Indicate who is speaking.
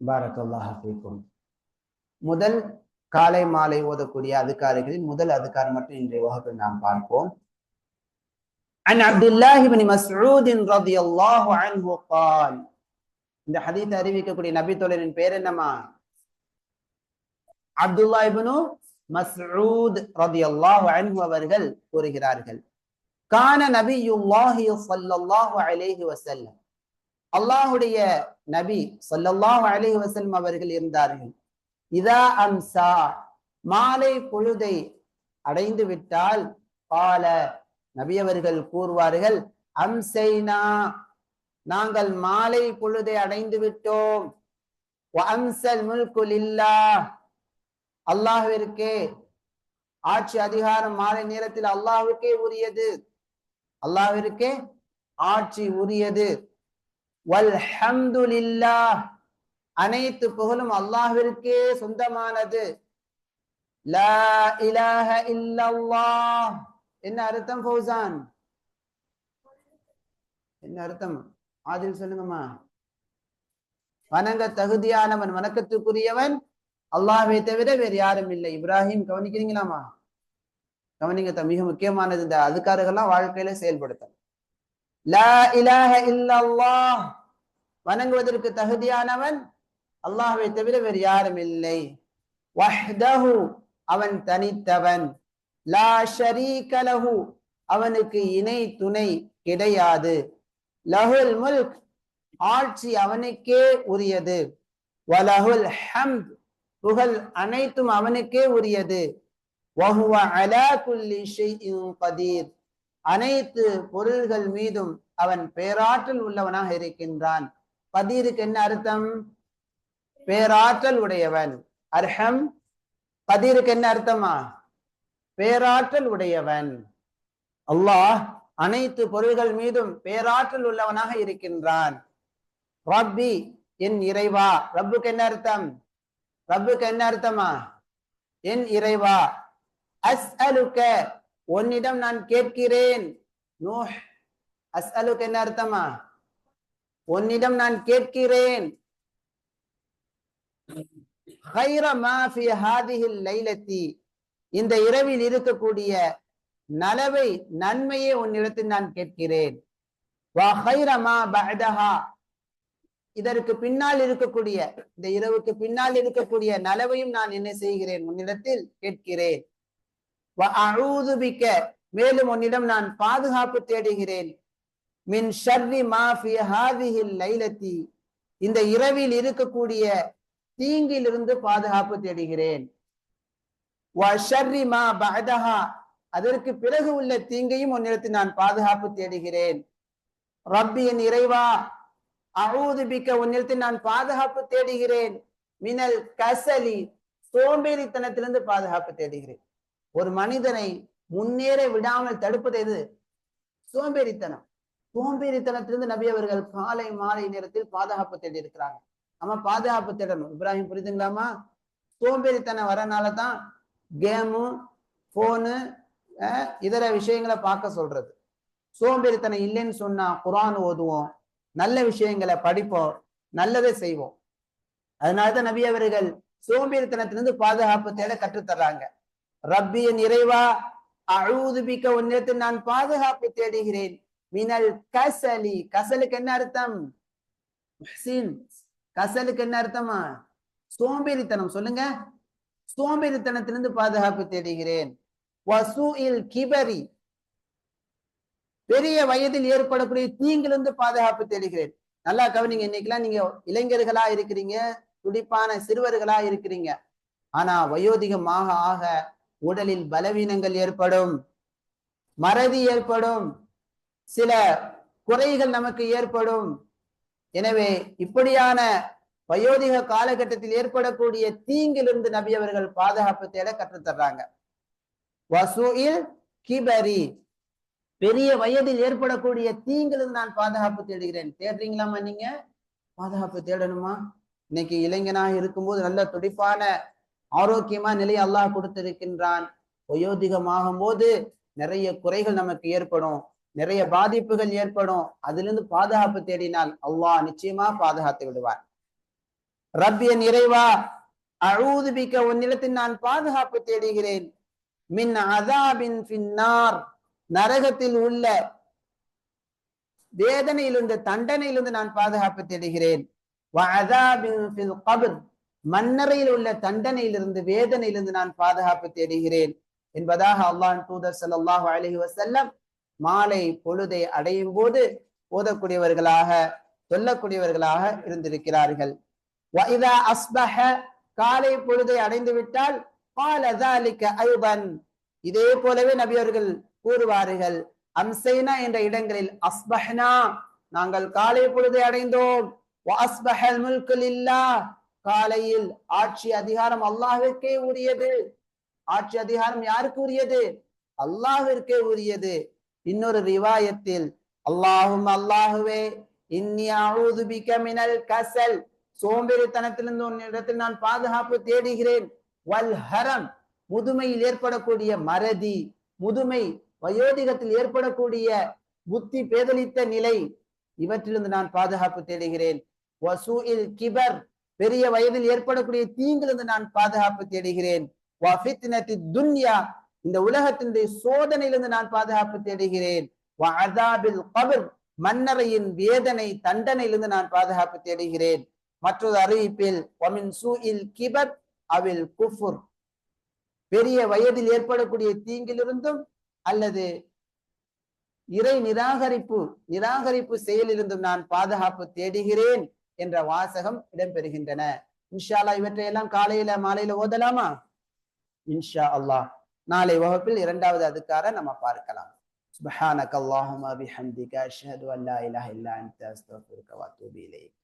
Speaker 1: பாரக்கல்லாஹிக்கும் முதல் காலை மாலை ஓதக்கூடிய அதுக்காரிகளில் முதல் அதுக்கார் மட்டும் இன்றைய வகுப்பில் நாம் பார்ப்போம் عن عبد الله بن مسعود رضي الله عنه قال இந்த ஹதீஸ் அறிவிக்கக்கூடிய நபி தோழரின் பேர் என்னமா அப்துல்லா இப்னு மஸ்ஊத் ரதியல்லாஹு அன்ஹு அவர்கள் கூறுகிறார்கள் கான நபியுல்லாஹி ஸல்லல்லாஹு அலைஹி வஸல்லம் அல்லாஹ்வுடைய நபி சொல்லல்லாம் அலி வசல்ம் அவர்கள் இருந்தார்கள். இதா அம்சா மாலை பொழுதை அடைந்து விட்டால் பால நபி அவர்கள் கூறுவார்கள் அம்சைனா நாங்கள் மாலை பொழுதை அடைந்து விட்டோம். அம்சல் முல்குலில்லா அல்லாஹிற்கே ஆட்சி அதிகாரம் மாலை நேரத்தில் அல்லாஹுக்கே உரியது. அல்லாஹிற்கே ஆட்சி உரியது. வல்ஹம்துலில்லா அனைத்து புகழும் அல்லாஹிற்கே சொந்தமானது. லா இலாஹ இல்லல்லாஹ். என்ன அர்த்தம் ஃபௌசான்? என்ன அர்த்தம்? ஆதில் சொல்லுங்கம்மா. வணங்க தகுதியானவன் வணக்கத்துக்குரியவன் அல்லாஹை தவிர வேறு யாரும் இல்லை. இப்ராஹிம் கவனிக்கிறீங்களாமா கவனிங்க மிக முக்கியமானது இந்த அதுக்காரர்கள்லாம் வாழ்க்கையில செயல்படுத்த லா இலாஹ இல்லல்லாஹ். வணங்குவதற்கு தகுதியானவன் அல்லாஹை தவிர வேறு யாரும் இல்லை. வஹ்தஹு அவன் தனித்தவன். லா ஷரீகலஹு அவனுக்கு இணை துணை கிடையாது. லஹுல் முல்க் ஆட்சி அவனுக்கே உரியது. வலஹுல் ஹம்த் புகழ் அனைத்தும் அவனுக்கே உரியது. வஹுவ அலா குல்லி ஷைஇன் கதீர் அனைத்து பொருள்கள் மீதும் அவன் பேராற்றல் உள்ளவனாக இருக்கின்றான். கதீருக்கு என்ன அர்த்தம்? பேராற்றல் உடையவன். அர்ஹம். கதீருக்கு என்ன அர்த்தமா? பேராற்றல் உடையவன். அல்லாஹ் அனைத்து பொருள்கள் மீதும் பேராற்றல் உள்ளவனாக இருக்கின்றான். ரப்பி என் இறைவா. ரப்புக்கு என்ன அர்த்தம்? ரப்புக்கு என்ன அர்த்தமா? என் இறைவா. அஸ் அலுக்க உன்னிடம் நான் கேட்கிறேன். நூஹ் அஸ் அலுக்கு என்ன அர்த்தமா? உன்னிடம் நான் கேட்கிறேன். இந்த இரவில் இருக்கக்கூடிய நலவை நன்மையே உன்னிடத்தில் நான் கேட்கிறேன். இதற்கு பின்னால் இருக்கக்கூடிய இந்த இரவுக்கு பின்னால் இருக்கக்கூடிய நலவையும் நான் என்ன செய்கிறேன்? உன்னிடத்தில் கேட்கிறேன். மேலும் உன்னிடம் நான் பாதுகாப்பு தேடுகிறேன். மின் ஷர்ரி மாஃபி ஹாதிஹில் லைலத்தி. இந்த இரவில் இருக்கக்கூடிய தீங்கிலிருந்து பாதுகாப்பு தேடுகிறேன். அதற்கு பிறகு உள்ள தீங்கையும் உன்னிடத்தில் நான் பாதுகாப்பு தேடுகிறேன். ரப்பியின் இறைவா அழுதுபிக்க உன்னிடத்தில் நான் பாதுகாப்பு தேடுகிறேன். மினல் கசலி சோம்பேறித்தனத்திலிருந்து பாதுகாப்பு தேடுகிறேன். ஒரு மனிதனை முன்னேற விடாமல் தடுப்பது எது? சோம்பேறித்தனம். சோம்பேறித்தனத்திலிருந்து நபி அவர்கள் காலை மாலை நேரத்தில் பாதுகாப்பு தேடி இருக்கிறாங்க. நம்ம பாதுகாப்பு தேடணும். இப்ராஹிம் புரியுதுங்களாமா சோம்பேறித்தனம் வரனாலதான் கேமு போனு இதர விஷயங்களை பார்க்க சொல்றது. சோம்பேறித்தனம் இல்லைன்னு சொன்னா குரான் ஓதுவோம். நல்ல விஷயங்களை படிப்போம். நல்லதை செய்வோம். அதனாலதான் நபி அவர்கள் சோம்பேறித்தனத்திலிருந்து பாதுகாப்பு தேட கற்றுத்தர்றாங்க. ரப்பியின் இறைவா அழுதுபிக்க உன்னிடத்தில் நான் பாதுகாப்பு தேடுகிறேன். மினல் கசலி. கசலுக்கு என்ன அர்த்தம்? கசலுக்கு என்ன அர்த்தமா? சோம்பேறித்தனம். சொல்லுங்க. சோம்பேறித்தனத்திலிருந்து பாதுகாப்பு தேடுகிறேன். கிபரி. பெரிய வயதில் ஏற்படக்கூடிய தீங்கிலிருந்து பாதுகாப்பு தேடுகிறேன். நல்லா கவனிங்க இன்னைக்கெல்லாம் நீங்க இளைஞர்களா இருக்கிறீங்க துடிப்பான சிறுவர்களா இருக்கிறீங்க. ஆனா வயோதிகமாக ஆக உடலில் பலவீனங்கள் ஏற்படும். மறதி ஏற்படும். சில குறைகள் நமக்கு ஏற்படும். எனவே இப்படியான வயோதிக காலகட்டத்தில் ஏற்படக்கூடிய தீங்கிலிருந்து நபி அவர்கள் பாதுகாப்பு தேட கற்றுத்தர்றாங்க வசூயில் கிபரி. பெரிய வயதில் ஏற்படக்கூடிய தீங்கிலிருந்து நான் பாதுகாப்பு தேடுகிறேன். தேடுறீங்களாமா நீங்க? பாதுகாப்பு தேடணுமா? இன்னைக்கு இளைஞனாக இருக்கும்போது நல்ல துடிப்பான ஆரோக்கியமா நிலையை அல்லாஹ் கொடுத்திருக்கின்றான். வயோதிகமாகும் போது நிறைய குறைகள் நமக்கு ஏற்படும். நிறைய பாதிப்புகள் ஏற்படும். அதிலிருந்து பாதுகாப்பு தேடினால் அல்லாஹ் நிச்சயமா பாதுகாத்து விடுவார். ரப்பிய நிறைவா அழுதுபிக்க உன்னிடத்தில் நான் பாதுகாப்பு தேடுகிறேன். மின் அதாபின் பின்னார் நரகத்தில் உள்ள வேதனையிலிருந்து தண்டனையிலிருந்து நான் பாதுகாப்பு தேடுகிறேன். மன்னரையில் உள்ள தண்டனையிலிருந்து வேதனையிலிருந்து நான் பாதுகாப்பு தேடுகிறேன். என்பதாக அல்லாஹ் தூதர் சல்லாஹ் அலஹி வசல்லம் மாலை பொழுதை அடையும் போது ஓதக்கூடியவர்களாக சொல்லக்கூடியவர்களாக இருந்திருக்கிறார்கள். காலை பொழுதை அடைந்து விட்டால் இதே போலவே நபியவர்கள் கூறுவார்கள் அம்சைனா என்ற இடங்களில் அஸ்பஹனா நாங்கள் காலை பொழுதை அடைந்தோம். காலையில் ஆட்சி அதிகாரம் அல்லாஹிற்கே உரியது. ஆட்சி அதிகாரம் யாருக்கு உரியது? அல்லாஹிற்கே உரியது. இன்னொரு ரிவாயத்தில் அல்லாஹும் அல்லாஹுவே மினல் கசல். சோம்பேறித்தனத்திலிருந்து உன்னிடத்தில் நான் பாதுகாப்பு தேடுகிறேன். வல் ஹரம் முதுமையில் ஏற்படக்கூடிய மறதி முதுமை வயோதிகத்தில் ஏற்படக்கூடிய புத்தி பேதலித்த நிலை இவற்றிலிருந்து நான் பாதுகாப்பு தேடுகிறேன். கிபர் பெரிய வயதில் ஏற்படக்கூடிய தீங்கிலிருந்து நான் பாதுகாப்பு தேடுகிறேன். துன்யா இந்த உலகத்தினுடைய சோதனையிலிருந்து நான் பாதுகாப்பு தேடுகிறேன். மன்னரையின் வேதனை தண்டனையிலிருந்து நான் பாதுகாப்பு தேடுகிறேன். மற்றொரு அறிவிப்பில் கிபர் அவில் குஃபுர். பெரிய வயதில் ஏற்படக்கூடிய தீங்கிலிருந்தும் அல்லது இறை நிராகரிப்பு நிராகரிப்பு செயலிலிருந்தும் நான் பாதுகாப்பு தேடுகிறேன் என்ற வாசகம் இடம்பெறுகின்றன. இன்ஷா இவற்றையெல்லாம் காலையில மாலையில ஓதலாமா? இன்ஷா அல்லாஹ். நாளை வகுப்பில் இரண்டாவது அதுக்காக நம்ம பார்க்கலாம். சுபஹானக் அல்லாஹுமா பிஹம்திக அஷ்ஹது அல்லா இலாஹ இல்லா அன்த அஸ்தக்ஃபிருக வ இலைக்.